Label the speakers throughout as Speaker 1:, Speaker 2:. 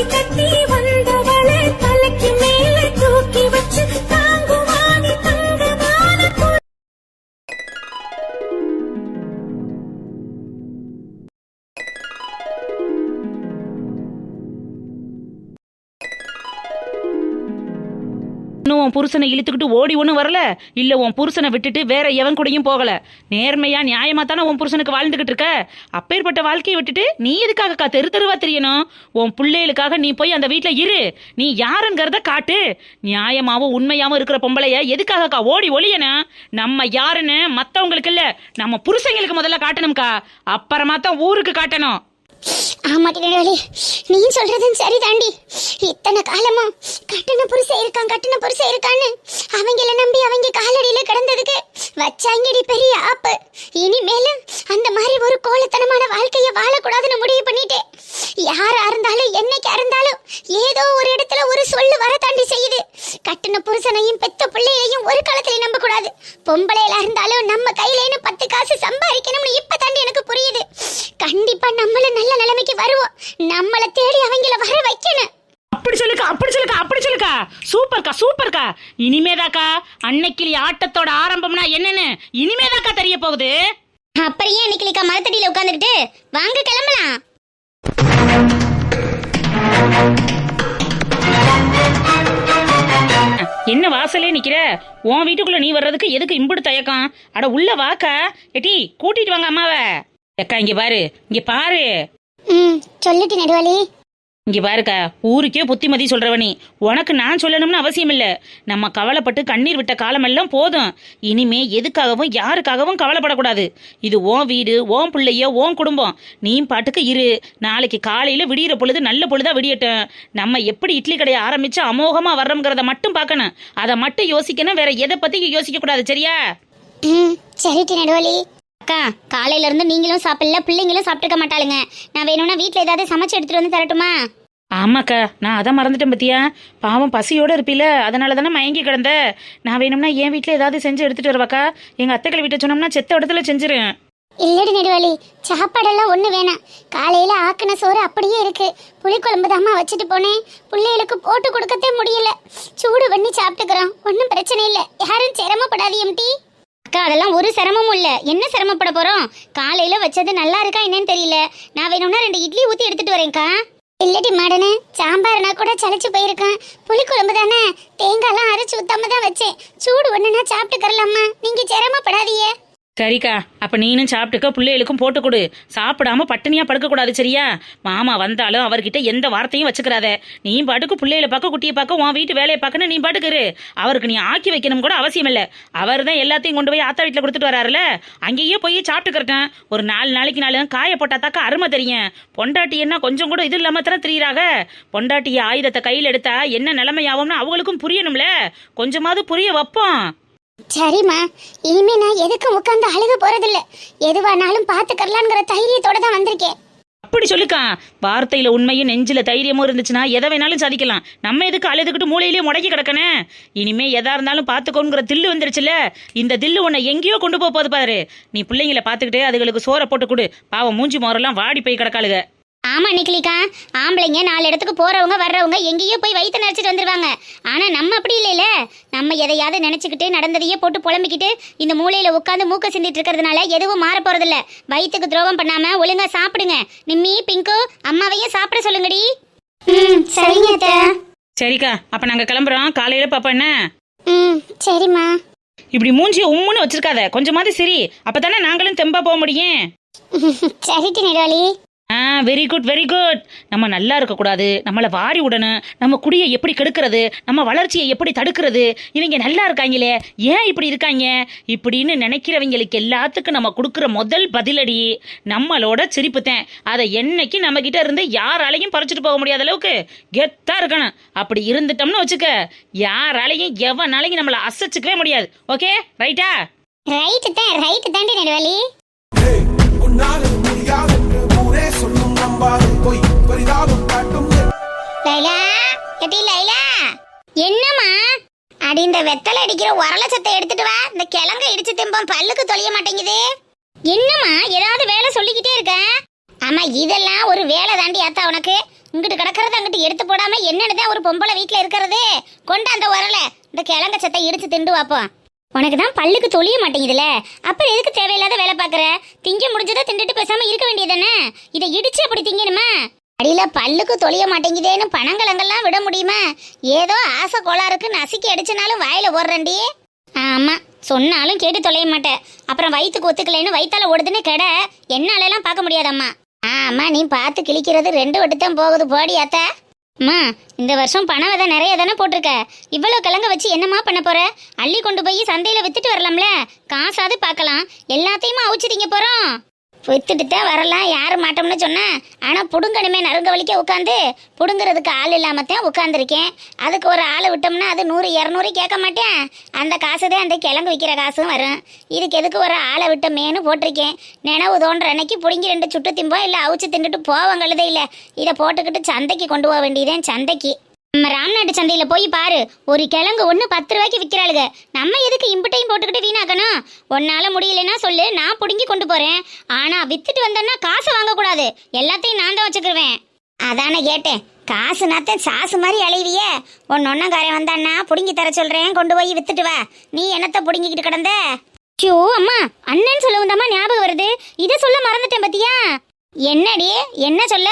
Speaker 1: தாலி கட்டி
Speaker 2: புருஷனை இழுத்துக்கிட்டு ஓடி ஒன்றும் வரல. இல்லை உன் புருஷனை விட்டுட்டு வேற எவன் கூடயும் போகல. நேர்மையா நியாயமா தானே உன் புருஷனுக்கு வாழ்ந்துகிட்டு இருக்க? அப்பேற்பட்ட வாழ்க்கையை விட்டுட்டு நீ எதுக்காகக்கா தெரு தெருவா தெரியணும்? உன் பிள்ளைகளுக்காக நீ போய் அந்த வீட்டில் இரு. நீ யாருங்கிறத காட்டு. நியாயமாவும் உண்மையாவும் இருக்கிற பொம்பளைய எதுக்காகக்கா ஓடி ஒளியனா நம்ம யாருன்னு மற்றவங்களுக்கு இல்லை நம்ம புருஷங்களுக்கு முதல்ல காட்டணும்க்கா. அப்புறமா தான் ஊருக்கு காட்டணும்.
Speaker 3: ஆமாட்டி நடுவலி நீ சொல்றதும் சரி தாண்டி இத்தனை காலமா கட்டண புருஷன் இருக்கான் கட்டண புருஷன் இருக்கான்னு அவங்கள நம்பி அவங்க காலடியில கிடந்ததுக்கு வச்சாங்கடி பெரிய ஆப்பு. இனிமேலும் அந்த மாதிரி ஒரு கோலத்தனமான வாழ்க்கைய வாழக்கூடாதுன்னு முடிவு பண்ணிட்டேன் யாரா இருந்தாலும் என்னைக்கா இருந்தாலும் ஏதோ ஒரு இடத்துல ஒரு சொல்லு வர தாண்டி செய்யுது. கட்டின புருஷனையும் பெத்த பிள்ளையையும் ஒரு காலத்துல நம்ப கூடாது பொம்பளையில இருந்தாலும் நம்ம கையிலேன்னு பத்து காசு சம்பாதிக்கணும்னு இப்ப தாண்டி நம்மள தேடி அவங்கள வர வைக்கணும்.
Speaker 2: அப்படி சொல்லுக்கா அப்படி சொல்லுக்கா அப்படி சொல்லுக்கா. சூப்பர்க்கா சூப்பர்க்கா. இனிமேதாக்கா அன்னைக்கிளி ஆட்டத்தோட ஆரம்பம்னா என்னன்னு இனிமேதாக்கா தெரிய போகுது.
Speaker 3: அப்புறம் ஏன் நிக்கலிக்கா மரத்தடியில உட்காந்துக்கிட்டு வாங்க கிளம்பலாம்.
Speaker 2: என்ன வாசலே நிக்கிற? உன் வீட்டுக்குள்ள நீ வர்றதுக்கு எதுக்கு இம்புடு தயக்கம்? அட உள்ள வாக்கா. எட்டி கூட்டிட்டு வாங்க அம்மாவை. அக்கா இங்க பாரு இங்க பாரு.
Speaker 3: ம் சொல்லிட்டு நடுவாளி.
Speaker 2: இங்க பாருக்கா ஊருக்கே புத்திமதி சொல்றவ நீ உனக்கு நான் சொல்லணும்னு அவசியம் இல்ல நம்ம கவலைப்பட்டு கண்ணீர் விட்ட காலமெல்லாம் போதும். இனிமே எதுக்காகவும் யாருக்காகவும் கவலைப்படக்கூடாது. இது உன் வீடு உன் பிள்ளைய உன் குடும்பம். நீ பாட்டுக்கு இரு. நாளைக்கு காலையில விடியிற பொழுது நல்ல பொழுதா விடியட்டும். நம்ம எப்படி இட்லி கடையை ஆரம்பிச்சு அமோகமா வர்றோங்கிறத மட்டும் பார்க்கணும். அதை மட்டும் யோசிக்கணும். வேற எதை பத்தி யோசிக்க கூடாது சரியா?
Speaker 3: ம் சரிட்டு நடுவாளி. அக்கா காலையில இருந்து நீங்களும் சாப்பிடல பிள்ளைங்களும் சாப்பிட்டுக்க மாட்டாளுங்க. நான் வேணும்னா வீட்ல ஏதாவது சமைச்சு எடுத்துட்டு வந்து தரட்டுமா?
Speaker 2: ஆமாக்கா நான் அதான் மறந்துட்டேன் பத்தியா? பாவம் பசியோட இருப்பில அதனால தானே மயங்கி கிடந்த. நான் வேணும்னா என் வீட்டில் ஏதாவது செஞ்சு எடுத்துட்டு வருவாக்கா? எங்க அத்தைக்களை வீட்டை சொன்னோம்னா செத்த இடத்துல செஞ்சிருவேன்.
Speaker 3: இல்லடி நெடுவாளி சாப்பாடெல்லாம் ஒண்ணு வேணாம். காலையில ஆக்குன சோறு அப்படியே இருக்கு. புளிக்குழம்பு தாம்மா வச்சுட்டு போனேன். பிள்ளைகளுக்கு போட்டு கொடுக்கத்தே முடியல. சூடு பண்ணி சாப்பிட்டுக்கிறோம். ஒன்றும் பிரச்சனை இல்லை. யாரும் சிரமப்படாதீங்க டீ அக்கா அதெல்லாம் ஒரு சிரமமும் இல்லை. என்ன சிரமப்பட போகிறோம் காலையில் வச்சது நல்லா இருக்கா என்னன்னு தெரியல. நான் வேணும்னா ரெண்டு இட்லி ஊற்றி எடுத்துகிட்டு வரேன்க்கா. இல்லாட்டி மாடனே சாம்பார்னா கூட சளைச்சு போயிருக்கேன். புளிக்குழம்பு தானே? தேங்காய்லாம் அரைச்சு ஊற்றாம தான் வச்சேன். சூடு ஒண்ணுனா சாப்பிட்டுக்கறலாமா நீங்கள் சிரமப்படாதீங்க.
Speaker 2: சரிக்கா அப்ப நீனும் சாப்பிட்டுக்க பிள்ளைகளுக்கும் போட்டு கொடு. சாப்பிடாம பட்டினியா படுக்க கூடாது சரியா? மாமா வந்தாலும் அவர்கிட்ட எந்த வார்த்தையும் வச்சுக்கிறாத. நீ பாட்டுக்கு பிள்ளைகளை பார்க்க குட்டியை பார்க்க உன் வீட்டு வேலையை பார்க்கணும் நீ பாட்டுக்கு அவருக்கு நீ ஆக்கி வைக்கணும் கூட அவசியம் இல்லை. அவர் தான் எல்லாத்தையும் கொண்டு போய் ஆத்தா வீட்டில் கொடுத்துட்டு வராருல. அங்கேயே போய் சாப்பிட்டுக்கிறேன் ஒரு நாலு நாளைக்கு நாலு காய போட்டாத்தாக்கா அருமை தெரியும். பொண்டாட்டி என்ன கொஞ்சம் கூட இது இல்லாம தானே தெரியுறாங்க பொண்டாட்டி ஆயுதத்தை கையில் எடுத்தா என்ன நிலைமையாகும்னு அவங்களுக்கும் புரியணும்ல. கொஞ்சமாவது புரிய வைப்போம்.
Speaker 3: சரிம்மா இனிமே நான் எதுக்கும் உட்காந்து அழுக போறதில்ல. எதுவானாலும் பாத்துக்கலாம்ங்கிற தைரியத்தோட தான் வந்திருக்கேன்.
Speaker 2: அப்படி சொல்லுக்கா. வார்த்தையில உண்மையும் நெஞ்சில தைரியமும் இருந்துச்சுன்னா எதை வேணாலும் சாதிக்கலாம். நம்ம எதுக்கு அழுதுகிட்டு மூளையிலேயே முடக்கி கிடக்கனே இனிமே எதா இருந்தாலும் பாத்துக்கோங்கிற தில்லு வந்துருச்சுல இந்த தில்லு உன்னை எங்கேயோ கொண்டு போக போகுது பாரு. நீ பிள்ளைங்களை பார்த்துக்கிட்டு அதுகளுக்கு சோறை போட்டு கொடு. பாவம் மூஞ்சி மோரெல்லாம் வாடி போய் கிடக்காளுக.
Speaker 3: ஆமா நிக்கலிக்கா. ஆம்பளைங்க நாலு இடத்துக்கு போறவங்க வர்றவங்க எங்கேயோ போய் வயிற்று நினைச்சிட்டு வந்துருவாங்க. ஆனா நம்ம அப்படி இல்லைல்ல நம்ம எதையாவது நினைச்சுக்கிட்டு நடந்ததையே போட்டு புலம்பிக்கிட்டு இந்த மூலையில உட்காந்து மூக்க சிந்திட்டு இருக்கிறதுனால எதுவும் மாற போறதில்ல. வயிற்றுக்கு துரோகம் பண்ணாம ஒழுங்கா சாப்பிடுங்க. நிம்மி பிங்கு அம்மாவையும் சாப்பிட சொல்லுங்கடி. ம் சரிங்க
Speaker 2: சரிக்கா அப்ப நாங்க கிளம்புறோம். காலையில பாப்பா என்ன?
Speaker 3: ம் சரிம்மா.
Speaker 2: இப்படி மூஞ்சிய உம்முன்னு வச்சிருக்காத. கொஞ்சமாவது சரி. அப்பதானே நாங்களும் தெம்பா போக முடியும்.
Speaker 3: சரிட்டு நெடுவாளி.
Speaker 2: ஆ வெரி குட் வெரி குட் நம்ம நல்லா இருக்கக்கூடாது. நம்மளை வாரி விடணும் நம்ம குடியை எப்படி கெடுக்கிறது? நம்ம வளர்ச்சியை எப்படி தடுக்கிறது? இவங்க நல்லா இருக்காங்களே. ஏன் இப்படி இருக்காங்க? இப்படின்னு நினைக்கிறவங்களுக்கு எல்லாத்துக்கும் நம்ம கொடுக்குற முதல் பதிலடி நம்மளோட சிரிப்பு தான். அதை என்னைக்கு நம்ம கிட்ட இருந்து யாராலையும் பறிச்சுட்டு போக முடியாத அளவுக்கு கெத்தா இருக்கணும். அப்படி இருந்துட்டோம்னு வச்சுக்க யாராலையும் எவனாலையும் நம்மளை அசைச்சுக்கவே முடியாது. ஓகே ரைட்டா
Speaker 3: ரைட்டு தான் ரைட்டு தாண்டி
Speaker 4: உன்னால் இது
Speaker 3: அடி இந்த வெத்தலை அடிக்கிற உரல சத்தை எடுத்துட்டு வா. இந்த கிழங்க இடிச்சு திம்பம் பல்லுக்கு தொலைய மாட்டேங்குது. என்னம்மா ஏதாவது வேலை சொல்லிக்கிட்டே இருக்க? ஆமா இதெல்லாம் ஒரு வேலை தாண்டி ஆத்தா உனக்கு. இங்கிட்டு கிடக்கறத அங்கிட்டு எடுத்து போடாம என்னன்னு ஒரு பொம்பளை வீட்டில் இருக்கிறது. கொண்டு அந்த உரல இந்த கிழங்க சத்தை இடிச்சு திண்டு வாப்போம் உனக்கு தான் பல்லுக்கு தொழிய மாட்டேங்குதுல. அப்புறம் எதுக்கு தேவையில்லாத வேலை பார்க்குற? திங்க முடிஞ்சதை திண்டுட்டு பேசாம இருக்க வேண்டியதானே இதை இடிச்சு அப்படி திங்கணுமா? அடியில் பல்லுக்கு தொழிய மாட்டேங்குதேன்னு பணங்கலங்கள்லாம் விட முடியுமா? ஏதோ ஆசை கோளாறுக்கு நசுக்கி அடிச்சனாலும் வாயில் ஓடுறண்டி ஆமாம் சொன்னாலும் கேட்டு தொலைய மாட்டேன் அப்புறம் வயிற்றுக்கு ஒத்துக்கலைன்னு வயிற்றால ஓடுதுன்னு கெட. என்னாலெல்லாம் பார்க்க முடியாதம்மா. ஆமா நீ பார்த்து கிழிக்கிறது ரெண்டு வட்டு தான் போகுது. போடி அத்தா. அம்மா இந்த வருஷம் பணம் விதை நிறைய தானே போட்டிருக்க. இவ்வளோ கிழங்க வச்சு என்னம்மா பண்ண போற? அள்ளி கொண்டு போய் சந்தையில் வித்துட்டு வரலாம்ல. காசாவது பார்க்கலாம். எல்லாத்தையுமா அவிச்சிட்டீங்க போகிறோம் வித்துட்டு தான் வரலாம். யாரும் மாட்டோம்னு சொன்னேன் ஆனால் புடுங்கணுமே நறுங்க வலிக்க உட்காந்து புடுங்கிறதுக்கு ஆள் இல்லாமல் தான் உட்காந்துருக்கேன் அதுக்கு ஒரு ஆளை விட்டோம்னா அது நூறு இரநூறு கேட்க மாட்டேன். அந்த காசு தான் அந்த கிழங்கு விற்கிற காசும் வரும். இதுக்கு எதுக்கு ஒரு ஆளை விட்டோமேன்னு போட்டிருக்கேன். நினைவு தோன்ற அன்னைக்கு பிடுங்கி ரெண்டு சுட்டு திம்போம் இல்லை அவிச்சு தின்னுட்டு போவாங்கழுதே இல்லை இதை போட்டுக்கிட்டு சந்தைக்கு கொண்டு போக வேண்டியதேன் சந்தைக்கு. நம்ம ராம்நாட்டு சந்தையில போய் பாரு. ஒரு கிழங்கு ஒன்று பத்து ரூபாய்க்கு விற்கிறாளுங்க நம்ம எதுக்கு இம்புட்டையும் போட்டுக்கிட்டு வீணாக்கணும்? உன்னால முடியலன்னா சொல்லு நான் பிடுங்கி கொண்டு போறேன். ஆனா வித்துட்டு வந்தேன்னா காசு வாங்கக்கூடாது. எல்லாத்தையும் நான் தான் வச்சுக்கிருவேன். அதானே கேட்டேன். காசு நாத்தன் சாசு மாதிரி அலைவியே. உன் ஒன்னங்காரன் வந்தான்னா பிடுங்கி தர சொல்றேன். கொண்டு போய் வித்துட்டு வா. நீ என்னத்த பிடுங்கிக்கிட்டு கிடந்த? ஐயோ அம்மா அண்ணன் சொல்லவும் தாம்மா ஞாபகம் வருது. இதை சொல்ல மறந்துட்டேன் பத்தியா? என்னடி? என்ன சொல்ல?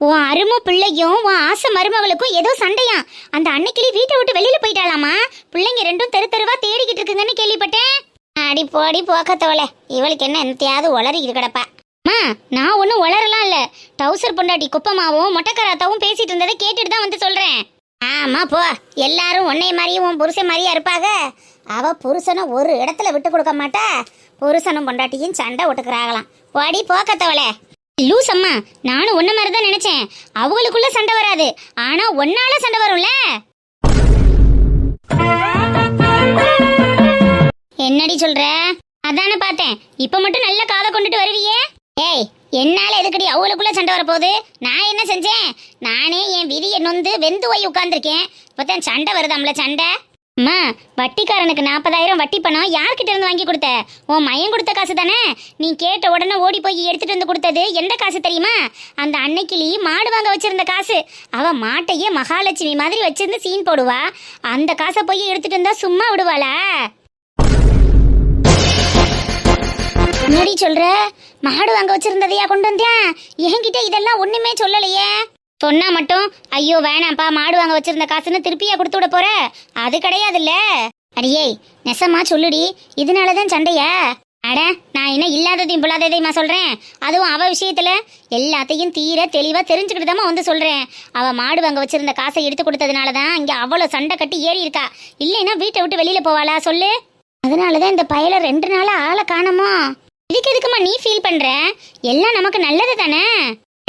Speaker 3: உன் அருமை பிள்ளையும் உன் ஆசை மருமகளுக்கும் ஏதோ சண்டையா அந்த அன்னைக்கிளி வீட்டை விட்டு வெளியில போயிட்டாலாமா பிள்ளைங்க ரெண்டும் தெரு தெருவா தேடிக்கிட்டு இருக்குங்கன்னு கேள்விப்பட்டேன். அடி போடி போக்கத்தோல இவளுக்கு என்ன என்னத்தையாவது உளறிக்கிட்டு கிடப்பா. அம்மா நான் ஒன்றும் உளரலாம் இல்ல. டவுசர் பொண்டாட்டி குப்பமாவும் மொட்டைக்கராத்தாவும் பேசிட்டு இருந்ததை கேட்டுட்டு தான் வந்து சொல்றேன். ஆமா போ. எல்லாரும் உன்னை மாதிரியும் உன் புருஷன் மாதிரியா இருப்பாக? அவ புருஷனை ஒரு இடத்துல விட்டு கொடுக்க மாட்டா. புருஷனும் பொண்டாட்டியும் சண்டை விட்டுக்கிறாங்களாம் போடி போக்கத்தவளே லூஸ் அம்மா நானும் ஒன்ன மாதிரி தான் நினைச்சேன். அவங்களுக்குள்ள சண்டை வராது. ஆனா ஒன்னால சண்டை வரும்ல? என்னடி சொல்ற? அதானே பார்த்தேன். இப்ப மட்டும் நல்ல காதை கொண்டுட்டு வருவியே? ஏய் என்னால எதுக்கடி அவங்களுக்குள்ள சண்டை வரப்போகுது? நான் என்ன செஞ்சேன்? நானே என் விதியை நொந்து வெந்து போய் உட்கார்ந்துருக்கேன். இப்பதான் சண்டை வருதாம்ல சண்டை. அம்மா வட்டிக்காரனுக்கு நாற்பதாயிரம் வட்டி பணம் யார்கிட்ட இருந்து வாங்கி கொடுத்த? உன் மையம் கொடுத்த காசு தானே? நீ கேட்ட உடனே ஓடி போய் எடுத்துட்டு வந்து கொடுத்தது எந்த காசு தெரியுமா? அந்த அன்னைக்கிளி மாடு வாங்க வச்சிருந்த காசு. அவ மாட்டையே மகாலட்சுமி மாதிரி வச்சிருந்து சீன் போடுவா. அந்த காசை போய் எடுத்துட்டு வந்தா சும்மா விடுவாளா? என்னடி சொல்ற? மாடு வாங்க வச்சிருந்ததையா கொண்டு வந்தியா? என்கிட்ட இதெல்லாம் ஒண்ணுமே சொல்லலையே. சொன்னா மட்டும் ஐயோ வேணாம்ப்பா மாடு வாங்க வச்சிருந்த காசுன்னு திருப்பியா கொடுத்து விட போற? அது கிடையாதுல்ல. அடியே நெசமா சொல்லுடி. இதனாலதான் சண்டையா. அட நான் என்ன இல்லாததையும் பொல்லாததையுமா சொல்றேன்? அதுவும் அவ விஷயத்துல. எல்லாத்தையும் தீர தெளிவா தெரிஞ்சுக்கிட்டு வந்து சொல்றேன். அவ மாடு வாங்க வச்சிருந்த காசை எடுத்து கொடுத்ததுனால தான் இங்க அவ்வளவு சண்டை கட்டி ஏறி இருக்கா. இல்லைன்னா வீட்டை விட்டு வெளியில போவாளா? சொல்லு. அதனாலதான் இந்த பயல ரெண்டு நாளாக ஆளை காணமோ? இதுக்கு எதுக்குமா நீ ஃபீல் பண்ற? எல்லாம் நமக்கு நல்லது தானே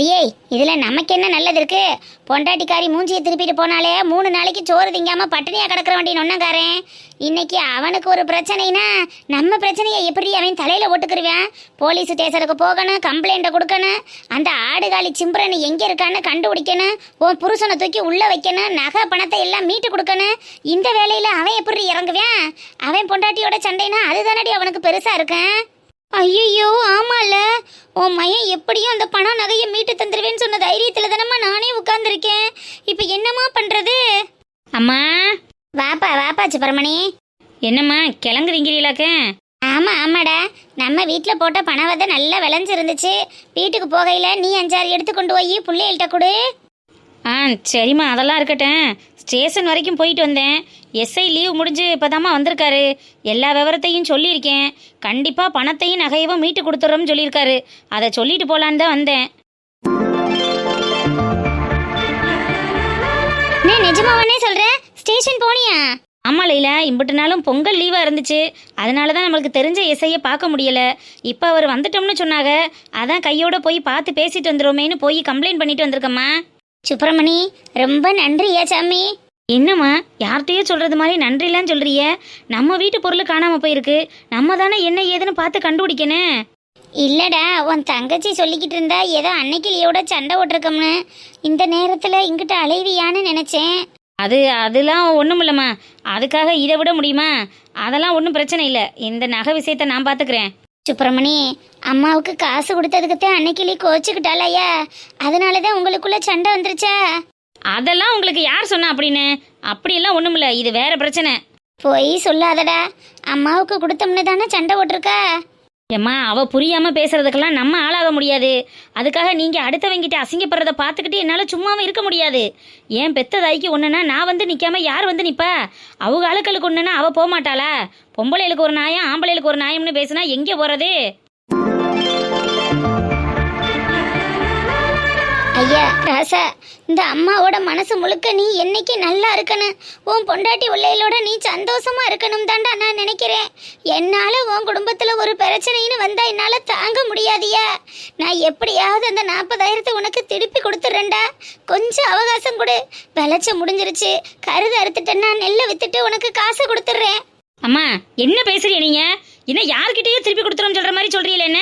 Speaker 3: ஐயே இதில் நமக்கு என்ன நல்லது இருக்கு? பொண்டாட்டிக்காரி மூஞ்சியை திருப்பிட்டு போனாலே மூணு நாளைக்கு சோறு திங்காமல் பட்டினியாக கிடக்கிற வண்டி நொன்னக்காரன் இன்னைக்கு அவனுக்கு ஒரு பிரச்சனைனா நம்ம பிரச்சனையை எப்படி அவன் தலையில் ஓட்டுக்கிருவான்? போலீஸ் ஸ்டேஷனுக்கு போகணும் கம்ப்ளைண்ட்டை கொடுக்கணும் அந்த ஆடுகாலி சிம்புரன் எங்கே இருக்கான்னு கண்டுபிடிக்கணும் உன் புருஷனை தூக்கி உள்ளே வைக்கணும் நகை பணத்தை எல்லாம் மீட்டு கொடுக்கணும். இந்த வேலையில் அவன் எப்படி இறங்குவான்? அவன் பொண்டாட்டியோட சண்டைனா அதுதானடி அவனுக்கு பெருசாக இருக்கேன்? ஐயோ ஆமால. உன் மையன் எப்படியும் அந்த பணம் நகையை மீட்டு தந்துருவேன்னு சொன்ன தைரியத்துல தானம்மா நானே உட்கார்ந்துருக்கேன். இப்போ என்னம்மா பண்றது?
Speaker 2: அம்மா.
Speaker 3: வாப்பா வாப்பா சுப்பிரமணி.
Speaker 2: என்னம்மா கிழங்கு விங்கிறீங்களாக்க
Speaker 3: ஆமா ஆமாடா. நம்ம வீட்டில் போட்ட பணம் வந்து நல்லா விளைஞ்சிருந்துச்சு. வீட்டுக்கு போகையில நீ அஞ்சாறு எடுத்து கொண்டு போய் பிள்ளைகள்கிட்ட கொடு.
Speaker 2: ஆ சரிம்மா அதெல்லாம் இருக்கட்டும். ஸ்டேஷன் வரைக்கும் போயிட்டு வந்தேன். எஸ்ஐ லீவ் முடிஞ்சு இப்போதாம்மா வந்திருக்காரு. எல்லா விவரத்தையும் சொல்லியிருக்கேன். கண்டிப்பாக பணத்தையும் நகையவும் மீட்டு கொடுத்துட்றோம்னு சொல்லியிருக்காரு. அதை சொல்லிட்டு போகலான்னு தான் வந்தேன்.
Speaker 3: நான் நிஜமாவானே சொல்றேன் ஸ்டேஷன் போனியா?
Speaker 2: ஆமாம் லைலா. இம்புட்டு நாளும் பொங்கல் லீவாக இருந்துச்சு. அதனால தான் நம்மளுக்கு தெரிஞ்ச எஸ்ஐயை பார்க்க முடியல. இப்போ அவர் வந்துட்டோம்னு சொன்னாங்க. அதான் கையோட போய் பார்த்து பேசிட்டு வந்துடுவோமேன்னு போய் கம்ப்ளைண்ட் பண்ணிட்டு வந்திருக்கம்மா.
Speaker 3: சுப்பிரமணி ரொம்ப நன்றியா சாமி.
Speaker 2: என்னம்மா யார்கிட்டயோ சொல்றது மாதிரி நன்றிலாம் சொல்றிய? நம்ம வீட்டு பொருள் காணாம போயிருக்கு. நம்ம தானே என்ன ஏதுன்னு பார்த்து கண்டுபிடிக்கணும்.
Speaker 3: இல்லடா உன் தங்கச்சி சொல்லிக்கிட்டு இருந்தா ஏதோ அன்னைக்கிளியோட சண்டை ஓட்டிருக்கோம்னு இந்த நேரத்துல இங்கிட்ட அலைவியான்னு நினைச்சேன்.
Speaker 2: அது அதெல்லாம் ஒன்றும் இல்லைம்மா. அதுக்காக இதை விட முடியுமா? அதெல்லாம் ஒன்றும் பிரச்சனை இல்லை. இந்த நகை விஷயத்த நான் பார்த்துக்கிறேன்.
Speaker 3: சுப்பிரமணி அம்மாவுக்கு காசு கொடுத்ததுக்குத்தான் அன்னைக்கிளி கோச்சுக்கிட்டாலையா அதனால தான் உங்களுக்குள்ள சண்டை வந்துருச்சா.
Speaker 2: அதெல்லாம் உங்களுக்கு யார் சொன்னா அப்படின்னு? அப்படியெல்லாம் ஒண்ணுமில்ல இது வேற பிரச்சனை.
Speaker 3: போய் சொல்லாதடா. அம்மாவுக்கு கொடுத்தோம்னு தானே சண்டை போட்டிருக்கா?
Speaker 2: ஏம்மா அவ புரியாம பேசுறதுக்கெல்லாம் நம்ம ஆளாக முடியாது. அதுக்காக நீங்க அடுத்தவங்கிட்ட அசிங்கப்படுறத பார்த்துக்கிட்டு என்னால சும்மாவும் இருக்க முடியாது. ஏன் பெத்த தாய்க்கு ஒண்ணுனா நான் வந்து நிக்காம யார் வந்து நிப்பா? அவங்க ஆளுக்களுக்கு ஒண்ணுனா அவ போக மாட்டாளா பொம்பளைகளுக்கு ஒரு நாயம் ஆம்பளைகளுக்கு ஒரு நாயம்னு பேசுனா எங்கே போறது?
Speaker 3: ஐயா ராசா இந்த அம்மாவோட மனசு முழுக்க நீ என்னைக்கு நல்லா இருக்கணும்? உன் பொண்டாட்டி உள்ளையிலோட நீ சந்தோஷமா இருக்கணும் தாண்டா நான் நினைக்கிறேன். என்னால உன் குடும்பத்துல ஒரு பிரச்சனைன்னு வந்தா என்னால தாங்க முடியாதியா? நான் எப்படியாவது அந்த நாற்பதாயிரத்தை உனக்கு திருப்பி கொடுத்துட்றேன்டா கொஞ்சம் அவகாசம் கொடு. விளைச்ச முடிஞ்சிருச்சு. கருது அறுத்துட்டேன்னா நெல்லை வித்துட்டு உனக்கு காசை கொடுத்துட்றேன்
Speaker 2: அம்மா என்ன பேசுறீங்க நீங்க? என்ன யார்கிட்டயே திருப்பி கொடுத்துறோம் சொல்ற மாதிரி சொல்றீங்களே என்ன?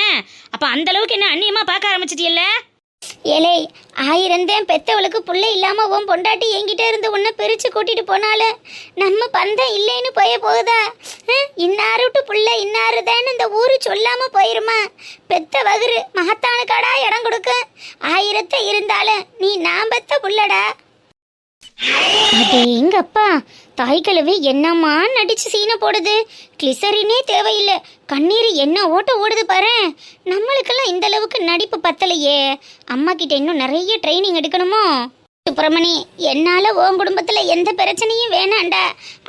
Speaker 2: அப்ப அந்த அளவுக்கு என்ன அந்நியமா பார்க்க ஆரம்பிச்சிட்டியல்ல?
Speaker 3: ஏலே ஆயிரந்தேன் பெத்தவளுக்கு புள்ள இல்லாம உன் பொண்டாட்டி என்கிட்ட இருந்து உன்னை பிரிச்சு கூட்டிட்டு போனாலும் நம்ம பந்தம் இல்லைன்னு போய போகுதா? ஹம், இன்னாரு விட்டு புள்ள இன்னாருதான்னு இந்த ஊரு சொல்லாம போயிருமா? பெத்த வகுறு மகத்தானுக்காடா இடம் கொடுக்க. ஆயிரத்தை இருந்தாலும் நீ நான் பெத்த புள்ளடா. அது எங்கப்பா தாய் என்னம்மா நடிச்சு சீனை போடுது? கிளிசரினே தேவையில்லை. கண்ணீர் என்ன ஓட்ட ஓடுது பாரு. நம்மளுக்கெல்லாம் இந்த அளவுக்கு நடிப்பு பத்தலையே. அம்மா கிட்ட இன்னும் நிறைய ட்ரைனிங் எடுக்கணுமோ? சுப்பிரமணி என்னால உன் குடும்பத்துல எந்த பிரச்சனையும் வேணாண்டா.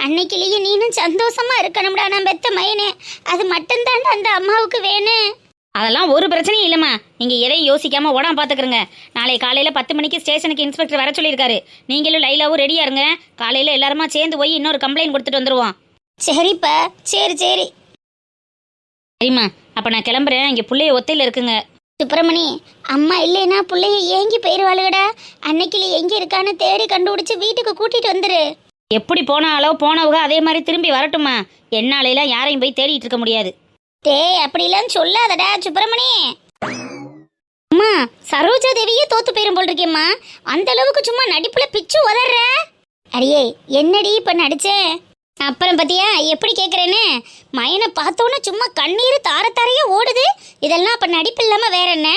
Speaker 3: அன்னைக்கிலேயே நீனும் சந்தோஷமா இருக்கணும்டா நான் பெத்த மயனே. அது மட்டும்தான்டா அந்த அம்மாவுக்கு வேணும்.
Speaker 2: அதெல்லாம் ஒரு பிரச்சனையும் இல்லைம்மா. நீங்க எதையும் யோசிக்காம ஓடாம பாத்துக்கிறங்க. நாளை காலையில பத்து மணிக்கு ஸ்டேஷனுக்கு இன்ஸ்பெக்டர் வர சொல்லியிருக்காரு. நீங்களும் லைலாவும் ரெடியா இருங்க. காலையில எல்லாருமா சேர்ந்து போய் இன்னொரு கம்ப்ளைண்ட் கொடுத்துட்டு வந்துருவோம்.
Speaker 3: சரிப்பா. சரி சரி.
Speaker 2: சரிம்மா. அப்ப நான் கிளம்புறேன். இங்க புள்ளைய ஒத்தையில இருக்குங்க.
Speaker 3: சுப்பிரமணி அம்மா இல்லைன்னா பிள்ளைய ஏங்கி போயிருவாளுகடா. அன்னைக்கிளி எங்க இருக்கான்னு தேடி கண்டுபிடிச்சு வீட்டுக்கு கூட்டிட்டு வந்துரு.
Speaker 2: எப்படி போனாலோ போனவங்க அதே மாதிரி திரும்பி வரட்டுமா என்னாலையெல்லாம் யாரையும் போய் தேடிட்டு இருக்க முடியாது.
Speaker 3: டேய் அப்படிலாம் சொல்லாதடா சுப்பிரமணி. அம்மா சரோஜா தேவியே தோத்து போயிரும் போல் இருக்கேம்மா அந்த அளவுக்கு சும்மா நடிப்புல பிச்சு உதற அடியே என்னடி இப்ப நடிச்சேன் அப்புறம் பத்தியா எப்படி கேக்குறேன்னு? மயனை பார்த்தோன்னே சும்மா கண்ணீர் தார தாரையா ஓடுது. இதெல்லாம் அப்ப நடிப்பு இல்லாம வேற என்ன?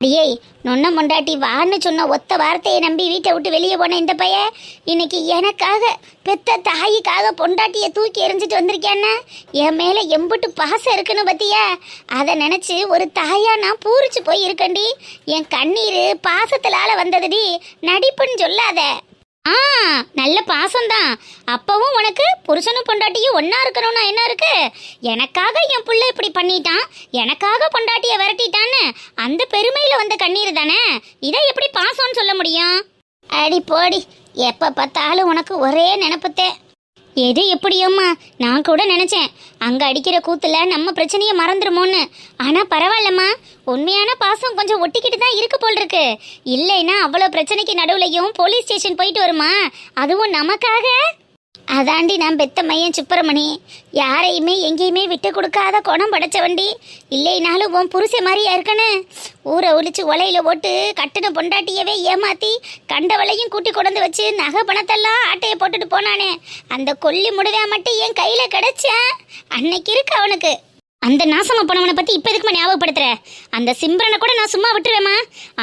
Speaker 3: அடியே நொன்ன மொண்டாட்டி வான்னு சொன்ன ஒத்த வார்த்தையை நம்பி வீட்டை விட்டு வெளியே போன இந்த பைய இன்னைக்கு எனக்காக பெத்த தாய்க்காக பொண்டாட்டியை தூக்கி எறிஞ்சிட்டு வந்திருக்கேன்னா என் மேலே எம்புட்டு பாசம் இருக்குன்னு பத்தியா? அதை நினச்சி ஒரு தாயா நான் பூரிச்சு போய் இருக்கண்டி என் கண்ணீர் பாசத்திலால வந்ததுடி. நடிப்புன்னு சொல்லாத. ஆ நல்ல பாசம்தான். அப்பவும் உனக்கு புருஷனும் பொண்டாட்டியும் ஒன்றா இருக்கணும்னா என்ன இருக்கு? எனக்காக என் புள்ள இப்படி பண்ணிட்டான். எனக்காக பொண்டாட்டிய விரட்டிட்டான்னு அந்த பெருமையில வந்த கண்ணீர் தானே? இதை எப்படி பாசம்னு சொல்ல முடியும்? அடி போடி எப்ப பார்த்தாலும் உனக்கு ஒரே நினப்புத்தே. எது எப்படியோம்மா? நான் கூட நினச்சேன். அங்கே அடிக்கிற கூத்துல நம்ம பிரச்சனையை மறந்துடுமோன்னு ஆனால் பரவாயில்லம்மா. உண்மையான பாசம் கொஞ்சம் ஒட்டிக்கிட்டு தான் இருக்கு போல் இருக்கு இல்லைன்னா அவ்வளோ பிரச்சனைக்கு நடுவுலையும் போலீஸ் ஸ்டேஷன் போயிட்டு வருமா? அதுவும் நமக்காக? அதாண்டி நான் பெத்த மையன் சுப்பிரமணி. யாரையுமே எங்கேயுமே விட்டு கொடுக்காத குணம் படைச்சவண்டி. இல்லைனாலும் உன் புருஷ மாதிரியா இருக்கணும் ஊரை ஒழிச்சு ஒலையில போட்டு கட்டின பொண்டாட்டியவே ஏமாத்தி கண்டவளையும் கூட்டி கொண்டு வச்சு நகை பணத்தெல்லாம் ஆட்டையை போட்டுட்டு போனானே. அந்த கொல்லி முடுவே மட்டும் என் கையில கிடைச்சேன் அன்னைக்கு இருக்கு அவனுக்கு. அந்த நாசமா போனவனை பத்தி இப்ப எதுக்குமா ஞாபகப்படுத்துற? அந்த சிம்ரனை கூட நான் சும்மா விட்டுருவேமா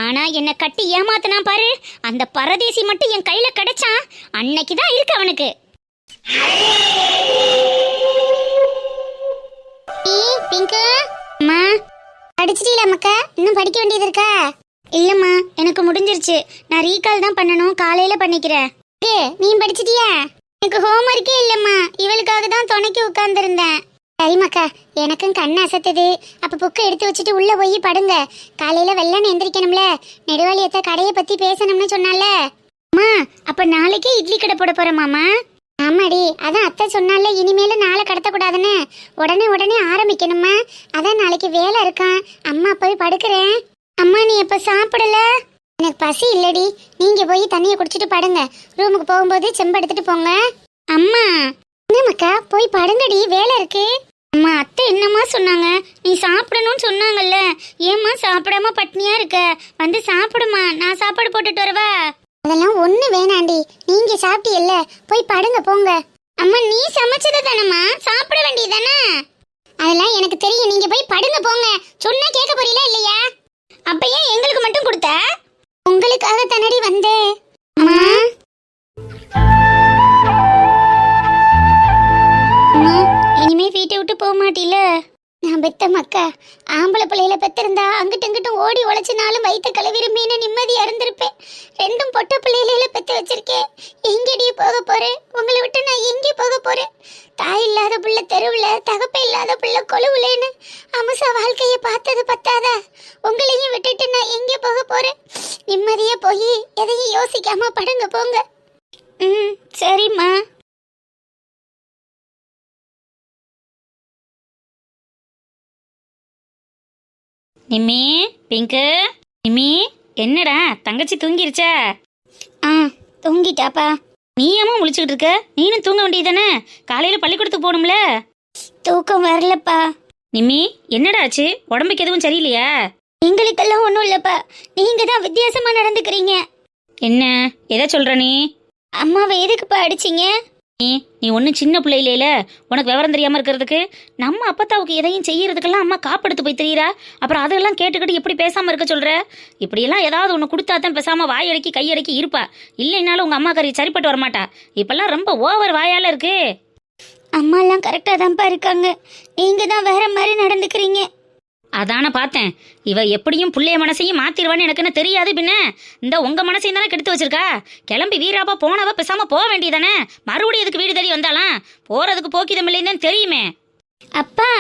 Speaker 3: ஆனா என்னை கட்டி ஏமாத்தினா பாரு. அந்த பரதேசி மட்டும் என் கையில கிடைச்சான். அன்னைக்கு தான் இருக்கு அவனுக்கு. அம்மா படிச்சிட்டீங்களா மக்கா? இன்னும் படிக்க வேண்டியது இருக்கா? இல்லம்மா எனக்கு முடிஞ்சிருச்சு. நான் ரீகால் தான் பண்ணணும். காலையில பண்ணிக்கிறேன். ஏ நீ படிச்சிட்டியா? எனக்கு ஹோம்ஒர்க்கே இல்லம்மா. இவளுக்காக தான் துணைக்கு உட்கார்ந்துருந்தேன். சரிம்மாக்கா எனக்கும் கண் அசத்துது. அப்ப புக்கை எடுத்து வச்சுட்டு உள்ள போய் படுங்க. காலையில வெள்ளன்னு எந்திரிக்கணும்ல. நெடுவாளியத்த கடையை பத்தி பேசணும்னு சொன்னால. அம்மா அப்ப நாளைக்கே இட்லி கடை போட போகிறோமாம்மா ஆமாடி அதான் அத்தை சொன்னால இனிமேல நாளை கடத்தக்கூடாதுன்னு. உடனே உடனே ஆரம்பிக்கணுமா அதான் நாளைக்கு வேலை இருக்கான் அம்மா போய் படுக்கிறேன். அம்மா நீ எப்ப சாப்பிடல? எனக்கு பசி இல்லடி. நீங்க போய் தண்ணியை குடிச்சிட்டு படுங்க. ரூமுக்கு போகும்போது செம்பு எடுத்துட்டு போங்க. அம்மா என்னம்மாக்கா போய் படுங்கடி. வேலை இருக்கு. அம்மா அத்தை என்னம்மா சொன்னாங்க? நீ சாப்பிடணும்னு சொன்னாங்கல்ல. ஏம்மா சாப்பிடாம பட்னியா இருக்க? வந்து சாப்பிடுமா. நான் சாப்பாடு போட்டுட்டு வரவா. அதெல்லாம் ஒண்ணு வேணாண்டி. நீங்க சாப்பிட்டீல்ல போய் படுங்க போங்க. அம்மா நீ சமைச்சது தானம்மா? சாப்பிட வேண்டியதானே அதெல்லாம் எனக்கு தெரியும். நீங்க போய் படுங்க போங்க. சொன்னா கேட்க போறீங்களா இல்லையா? அப்ப ஏன் எங்களுக்கு மட்டும் கொடுத்த? உங்களுக்காக தன்னடி வந்தேன். அம்மா. அம்மா, இனிமே வீட்டை விட்டு போக மாட்டீல நான் பெத்த மக்கா. ஆம்பளை பிள்ளையில பெத்திருந்தா அங்கிட்டும் இங்கிட்டும் ஓடி உழைச்சினாலும் வயிற்று கழுவிருமேனு நிம்மதியாக இருந்திருப்பேன் ரெண்டும் பொட்ட பிள்ளையில பெத்து வச்சிருக்கேன். எங்கடி போக போறேன் உங்களை விட்டு நான் எங்கே போக போறேன் தாய் இல்லாத புள்ள தெருவில் தகப்ப இல்லாத புள்ள கொழுவுலேன்னு அமுசா வாழ்க்கையை பார்த்தது பத்தாதா? உங்களையும் விட்டுட்டு நான் எங்கே போக போறேன் நிம்மதியா போய் எதையும் யோசிக்காம படுங்க போங்க. ம் சரிம்மா.
Speaker 2: நிம்மி பிங்கு நிம்மி என்னடா தங்கச்சி தூங்கிருச்சா?
Speaker 3: ஆ தூங்கிட்டாப்பா.
Speaker 2: நீ ஏமா முழிச்சுக்கிட்டு இருக்க? நீனும் தூங்க வேண்டியதானே காலையில பள்ளிக்கூடத்துக்கு போகணும்ல?
Speaker 3: தூக்கம் வரலப்பா.
Speaker 2: நிம்மி என்னடா ஆச்சு? உடம்புக்கு எதுவும் சரியில்லையா?
Speaker 3: எங்களுக்கெல்லாம் ஒன்றும் இல்லைப்பா. நீங்க தான் வித்தியாசமா நடந்துக்கிறீங்க.
Speaker 2: என்ன? எதை சொல்ற நீ?
Speaker 3: அம்மாவை எதுக்குப்பா அடிச்சீங்க?
Speaker 2: நீ நீ ஒன்றும் சின்ன பிள்ளையில உனக்கு விவரம் தெரியாம இருக்கிறதுக்கு நம்ம அப்பத்தாவுக்கு எதையும் செய்யறதுக்கெல்லாம் அம்மா காப்படுத்து போய் தெரியுறா? அப்புறம் அதெல்லாம் கேட்டுக்கிட்டு எப்படி பேசாம இருக்க சொல்ற? இப்படியெல்லாம் ஏதாவது ஒன்று கொடுத்தா தான் பேசாம வாயடக்கி கையடக்கி இருப்பா. இல்லைனாலும் உங்க அம்மா கறி சரிப்பட்டு வரமாட்டா. இப்பெல்லாம் ரொம்ப ஓவர் வாயால இருக்கு.
Speaker 3: அம்மா எல்லாம் கரெக்டா தான்ப்பா இருக்காங்க. நீங்க தான் வேற மாதிரி நடந்துக்கிறீங்க.
Speaker 2: அதான பார்த்தேன். இவ எப்படியும் புள்ளைய மனசையும் மாத்திருவான்னு எனக்குன்னு தெரியாது பின்ன? இந்த உங்க மனசையும் தானே கெடுத்து வச்சிருக்கா? கிளம்பி வீராப்பா போனவ பேசாம போக வேண்டியதானே? மறுபடியும் எதுக்கு வீடு தேடி வந்தாலாம் போறதுக்கு போக்கிதம் இல்லைன்னு தெரியுமே.
Speaker 3: அப்பா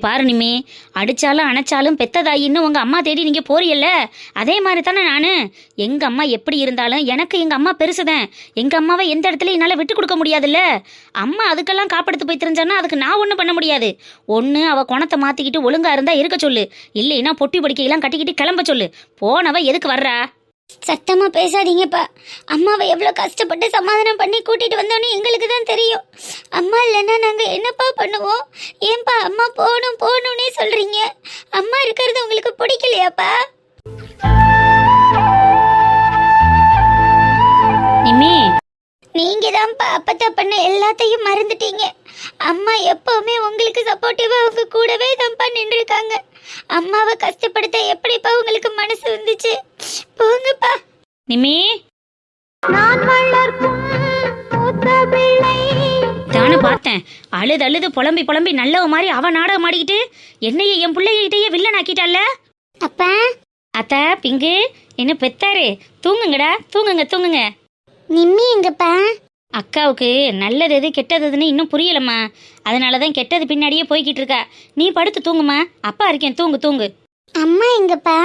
Speaker 2: பாரு நிம்மி அடிச்சாலும் அணைச்சாலும் பெத்ததாயின்னு உங்க அம்மா தேடி நீங்க போறியல்ல அதே மாதிரி தானே நானு. எங்க அம்மா எப்படி இருந்தாலும் எனக்கு எங்க அம்மா பெருசுதான். எங்க அம்மாவை எந்த இடத்துல என்னால விட்டு கொடுக்க முடியாதுல்ல. அம்மா அதுக்கெல்லாம் காப்படுத்து போய் தெரிஞ்சானா அதுக்கு நான் ஒன்றும் பண்ண முடியாது. ஒன்று அவ குணத்தை மாத்திக்கிட்டு ஒழுங்கா இருந்தா இருக்க சொல்லு. இல்லைன்னா பொட்டி படிக்கையெல்லாம் கட்டிக்கிட்டு கிளம்ப சொல்லு. போனவ எதுக்கு வர்றா?
Speaker 3: சத்தமா பேசாதீங்கப்பா. அம்மாவை எவ்வளோ கஷ்டப்பட்டு சமாதானம் பண்ணி கூட்டிட்டு வந்தோன்னு எங்களுக்கு தான் தெரியும். அம்மா இல்லைன்னா நாங்க என்னப்பா பண்ணுவோம்? ஏன்பா அம்மா போகணும் போகணும்னே சொல்றீங்க? அம்மா இருக்கிறது உங்களுக்கு பிடிக்கலையாப்பா?
Speaker 2: நிம்மி
Speaker 3: நீங்க தான்ப்பா அப்பத்தா பண்ண எல்லாத்தையும் மறந்துட்டீங்க. அம்மா எப்பவுமே உங்களுக்கு சப்போர்ட்டிவா உங்க கூடவே தான்ப்பா நின்றுருக்காங்க. அம்மாவை கஷ்டப்படுத்த எப்படிப்பா உங்களுக்கு மனசு வந்துச்சு? போங்கப்பா.
Speaker 2: நிம்மி
Speaker 3: நான் வளர்க்கும் மூத்த பிள்ளை.
Speaker 2: தானே பார்த்தேன். அழுது அழுது புலம்பி புலம்பி நல்லவ மாதிரி அவ நாடகம் ஆடிக்கிட்டு என்னைய என் பிள்ளைகிட்டயே வில்லன் ஆக்கிட்டால
Speaker 3: அப்பா.
Speaker 2: அத்தா பிங்கு என்ன பெத்தாரு? தூங்குங்கடா தூங்குங்க தூங்குங்க.
Speaker 3: நிம்மி எங்கப்பா?
Speaker 2: அக்காவுக்கு நல்லது எது கெட்டது எதுன்னு இன்னும் புரியலம்மா. அதனால தான் கெட்டது பின்னாடியே போய்கிட்டு இருக்கா. நீ படுத்து தூங்குமா? அப்பா இருக்கேன். தூங்கு தூங்கு.
Speaker 3: அம்மா எங்கப்பா?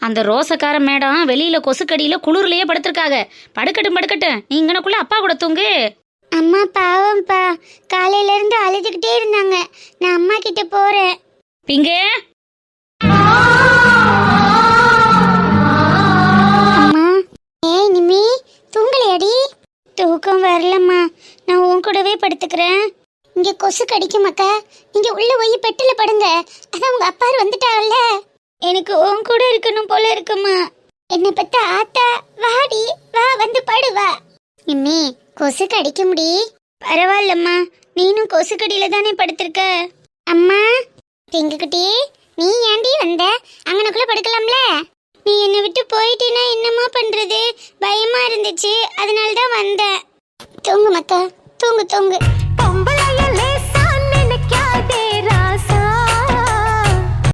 Speaker 2: அந்த ரோசக்கார மேடம் வெளியில கொசுக்கடியில குளிர்லயே படுத்திருக்காங்க. படுக்கட்டும் படுக்கட்டும். நீ இங்கனக்குள்ள அப்பா கூட தூங்கு.
Speaker 3: அம்மா பாவம்ப்பா. காலையில இருந்து அழுதுகிட்டே இருந்தாங்க. நான் அம்மா கிட்ட போறேன்.
Speaker 2: பிங்கு?
Speaker 3: அம்மா. ஏய் நிம்மி. தூங்கலையாடி? தூக்கம் வரலம்மா. நான் உன் கூடவே படுத்துக்கிறேன். இங்கே கொசு கடிக்கும் அக்கா. நீங்க உள்ள போய் பெட்டில் படுங்க. அதான் உங்கள் அப்பா வந்துட்டாங்கல்ல எனக்கு உன் கூட இருக்கணும் போல இருக்குமா. என்னை பத்த ஆத்தா வாடி வா வந்து படு வா. கொசு கடிக்க முடி பரவாயில்லம்மா. நீனும் கொசு கடியில தானே படுத்திருக்க. அம்மா திங்குக்குட்டி நீ ஏண்டி வந்த? அங்கனக்குள்ள படுக்கலாம்ல. நீ என்னை விட்டு போயிட்டேன்னா என்னம்மா பண்றது? பயமா இருந்துச்சு. அதனால தான் வந்தேன். தூங்கு மக்கா. தூங்கு தூங்கு.
Speaker 1: பொம்பளை